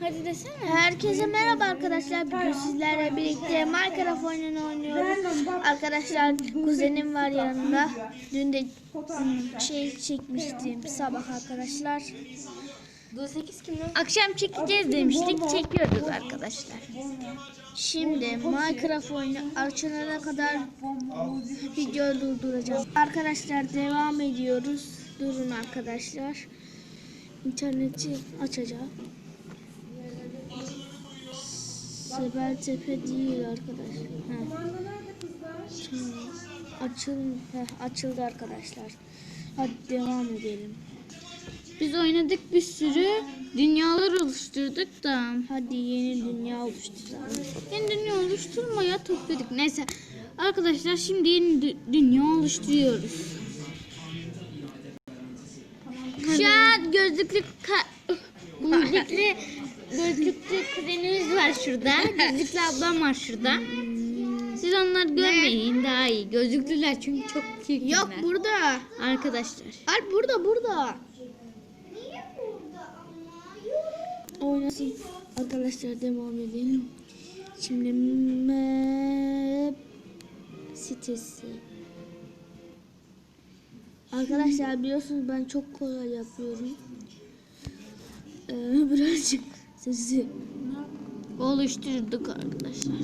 Hadi desene. Herkese merhaba arkadaşlar. Bugün sizlerle birlikte Minecraft oyununu oynuyoruz. Arkadaşlar kuzenim var yanımda. Dün de şey çekmiştim sabah arkadaşlar. 8 kim lan? Akşam çekeceğiz demiştik. Çekiyoruz arkadaşlar. Şimdi Minecraft oyunu açılana kadar video durduracağım. Arkadaşlar devam ediyoruz. Durun arkadaşlar. İnterneti açacağım. Sebeltepe değil arkadaşlar. Ha. Tamam. Açıl, heh, açıldı arkadaşlar. Hadi devam edelim. Biz oynadık bir sürü dünyalar oluşturduk da. Hadi yeni dünya oluşturalım. Yeni dünya oluşturmaya topladık. Neyse. Arkadaşlar şimdi yeni dü- dünya oluşturuyoruz. Şu an gözlüklü gözlüklü gözlüklü kuzenimiz var şurada. Gözlüklü ablam var şurada. Siz onları görmeyin daha iyi. Gözlüklüler çünkü çok çirkinler. Yok burada. Arkadaşlar. Alp burada burada. Oynasın. Arkadaşlar devam edelim. Şimdi map sitesi. Arkadaşlar biliyorsunuz ben çok kolay yapıyorum. Ee, birazcık sesi. Oluşturduk arkadaşlar.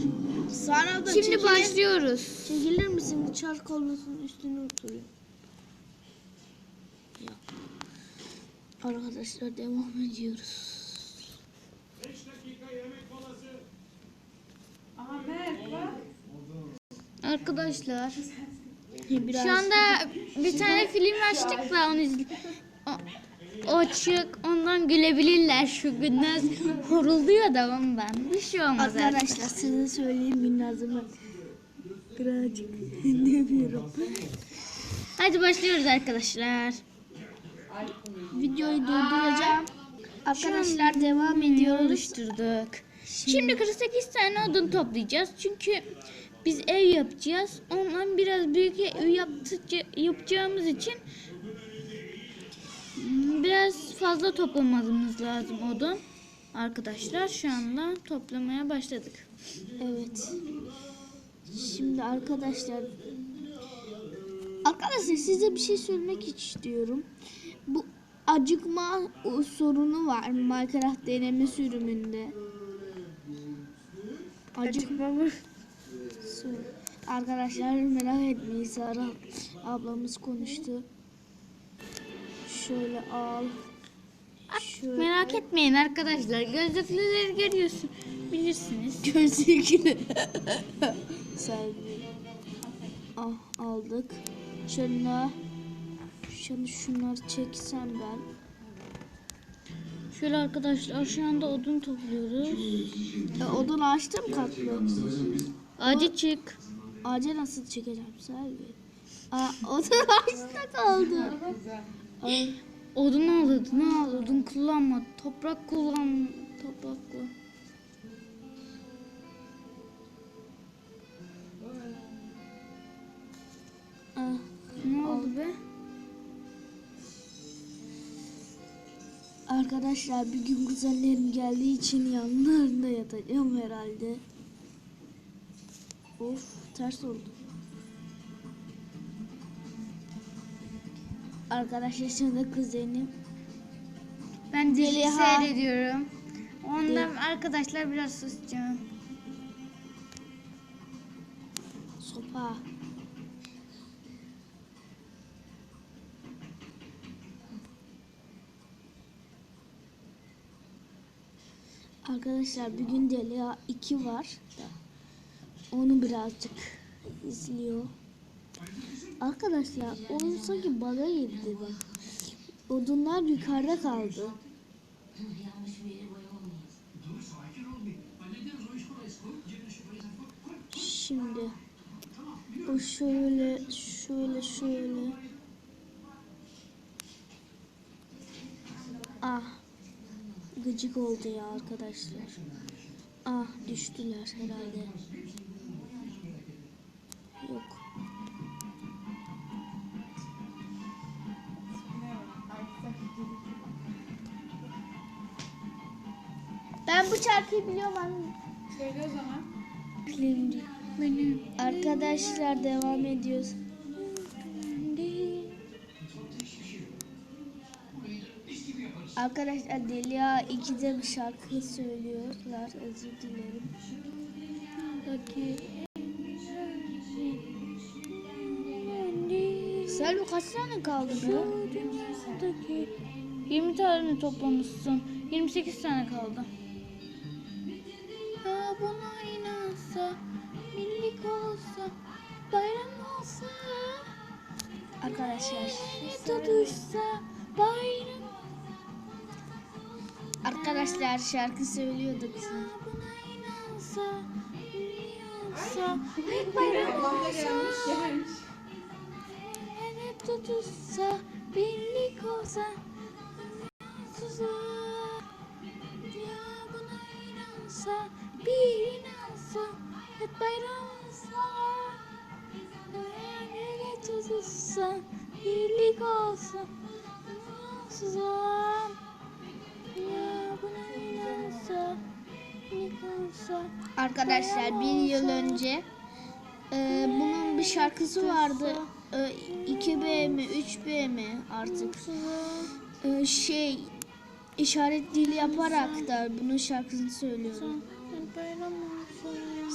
Sana da Şimdi başlıyoruz. Çekilir misin? Çark olmasın üstüne oturuyor. Ya. Arkadaşlar devam ediyoruz. Arkadaşlar. Biraz Şu anda bir tane film açtık da onu izle. Açık ondan gülebilirler şu günden horulduyor da ondan. Bir şey olmaz arkadaşlar size söyleyeyim Binnazım'ı. Birazcık demiyorum. Hadi başlıyoruz arkadaşlar. Videoyu durduracağım. Arkadaşlar devam Video ediyoruz. oluşturduk. Şimdi 48 tane odun toplayacağız. Çünkü biz ev yapacağız. Ondan biraz büyük ev yaptıkça, yapacağımız için biraz fazla toplamamız lazım odun. Arkadaşlar şu anda toplamaya başladık. Evet. Şimdi arkadaşlar Arkadaşlar size bir şey söylemek istiyorum. Bu acıkma sorunu var Minecraft deneme sürümünde. Acıkma mı? Arkadaşlar merak etmeyin Sara ablamız konuştu. Şöyle al. Şöyle. Merak etmeyin arkadaşlar. Gözlüklüleri görüyorsun. Bilirsiniz. Gözlükle. Sergi. Ah aldık. Şunu şunu şunları çeksem ben. Şöyle arkadaşlar şu anda odun topluyoruz. E, odun açtım katlı. Hadi çık. Ağaca nasıl çekeceğim Sergi? Aa, odun ağaçta kaldı. Ay, Odun al odun al. Odun kullanma. Toprak kullan. Toprak kullan. ah. Ne oldu be? Arkadaşlar bir gün kuzenlerim geldiği için yanlarında yatacağım herhalde. Of ters oldu. Arkadaşlar şimdi kuzenim. Ben dizi Zeliha. seyrediyorum. Ondan arkadaşlar biraz susacağım. Sopa. Arkadaşlar bugün Delia 2 var onu birazcık izliyor. Arkadaşlar oyun sanki baga girdi bak. Odunlar yukarıda kaldı. Şimdi o şöyle şöyle şöyle Ah gıcık oldu ya arkadaşlar. Ah düştüler herhalde. Yok. Şarkıyı biliyorum anne. Söyle o zaman. Arkadaşlar devam ediyoruz. Arkadaşlar Delia ikide bir şarkı söylüyorlar. Özür dilerim. Selvi kaç tane kaldı bu? 20 tane toplamışsın. 28 tane kaldı. Olsa, bayram olsa, Arkadaşlar. tutuşsa, bayram Arkadaşlar şarkı söylüyorduk. buna bayram olsa, hep tutuşsa, birlik olsa, buna inansa, bir inansa, hep bayram tutuşsa, birlik olsa, tutsa. Ya buna inansa, birlik olsa. Arkadaşlar bir yıl önce e, bunun bir şarkısı vardı. E, 2B mi 3B mi artık E, şey işaret dili yaparak da bunun şarkısını olsa.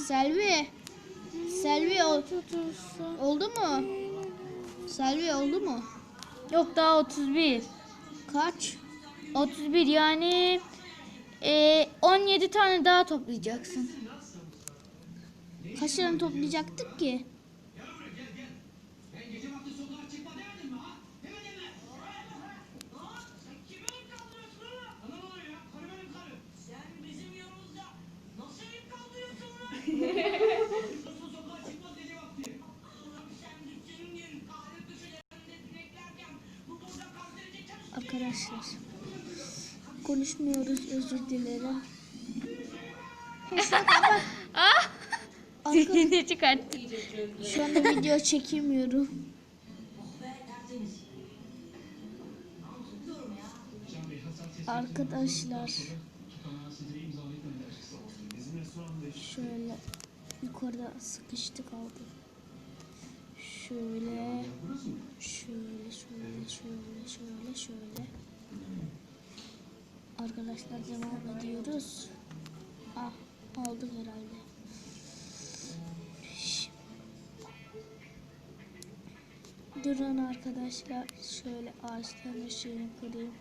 Selvi Selvi oldu mu? Selvi oldu mu? Yok daha 31. Kaç? 31 yani e, 17 tane daha toplayacaksın. Kaç tane toplayacaktık ki? Arkadaşlar konuşmuyoruz özür dilerim. Ah! Dilini çıkarttı. Şu anda video çekemiyorum. Arkadaşlar şöyle yukarıda sıkıştı kaldı. Şöyle şöyle şöyle şöyle şöyle şöyle. Arkadaşlar devam ediyoruz. Ah aldık herhalde. Durun arkadaşlar. Şöyle ağaçların ışığını kırayım.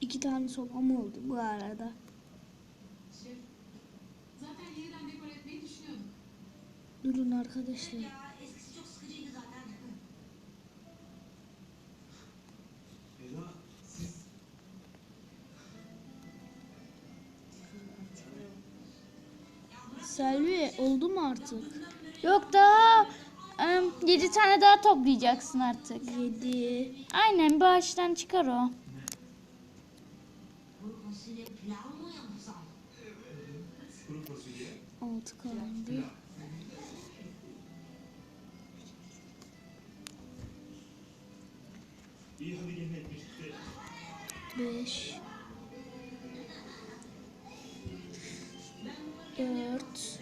İki tane sopam oldu bu arada. Durun arkadaşlar. Artık? Yok daha 7 tane daha toplayacaksın artık. Yedi. Aynen bağıştan çıkar o. Altı kaldı. Beş. Dört.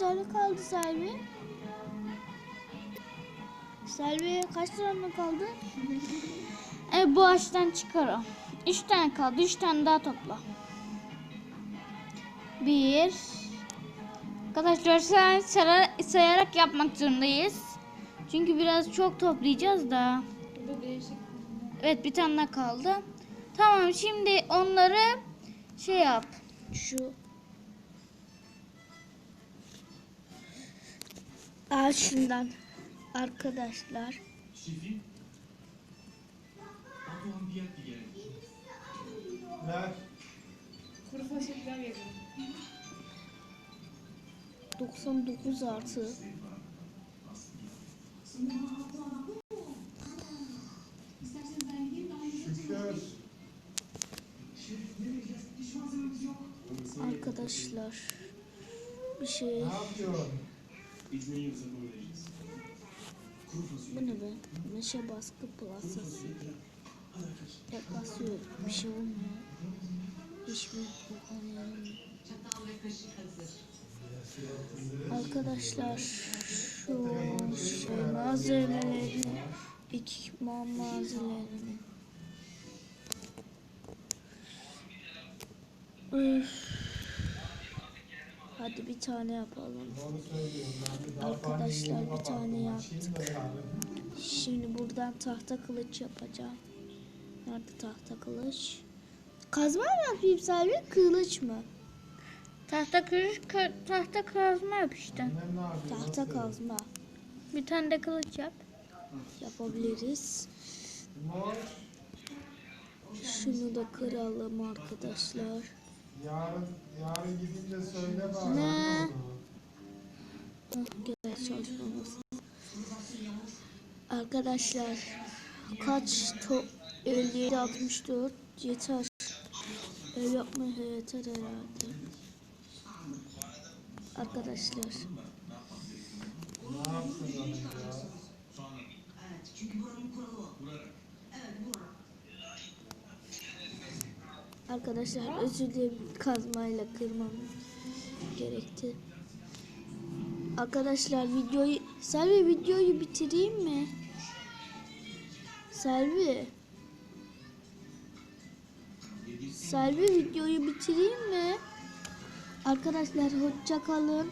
Tane kaldı Selvi? Selvi kaç tane kaldı? E, bu ağaçtan çıkar o. 3 tane kaldı. 3 tane daha topla. Bir. Arkadaşlar sayara- sayarak yapmak zorundayız. Çünkü biraz çok toplayacağız da. Evet bir tane daha kaldı. Tamam şimdi onları şey yap. Şu. Al şundan. Arkadaşlar. Geldi. Kuru fasulyeler yedim. 99 artı. Arkadaşlar. Bir şey. Biz ne yiyorsak onu vereceğiz. Kuru fasulye. Bu ne be? Meşe baskı plasası. Tek basıyor. Bir şey olmuyor. Hiçbir yaramıyor. Arkadaşlar şu şey malzemelerini ekipman malzemelerini Üf. Hadi bir tane yapalım. Arkadaşlar bir tane yaptık. Şimdi buradan tahta kılıç yapacağım. Nerede tahta kılıç? Kazma mı yapayım Selvi? Kılıç mı? Tahta kırış, tahta kazma yap işte. Tahta kazma Bir tane de kılıç yap. yapabiliriz. Şunu da kıralım arkadaşlar. Yarın yarın gidince söyle bana. Ne? Gel çalışmamız. Arkadaşlar kaç to 57 64 yeter. Ev yapmaya yeter herhalde. Arkadaşlar Ne yapsın onu ya? Arkadaşlar özür dilerim kazmayla kırmam gerekti. Arkadaşlar videoyu Selvi videoyu bitireyim mi? Selvi. Selvi videoyu bitireyim mi? Arkadaşlar hoşça kalın.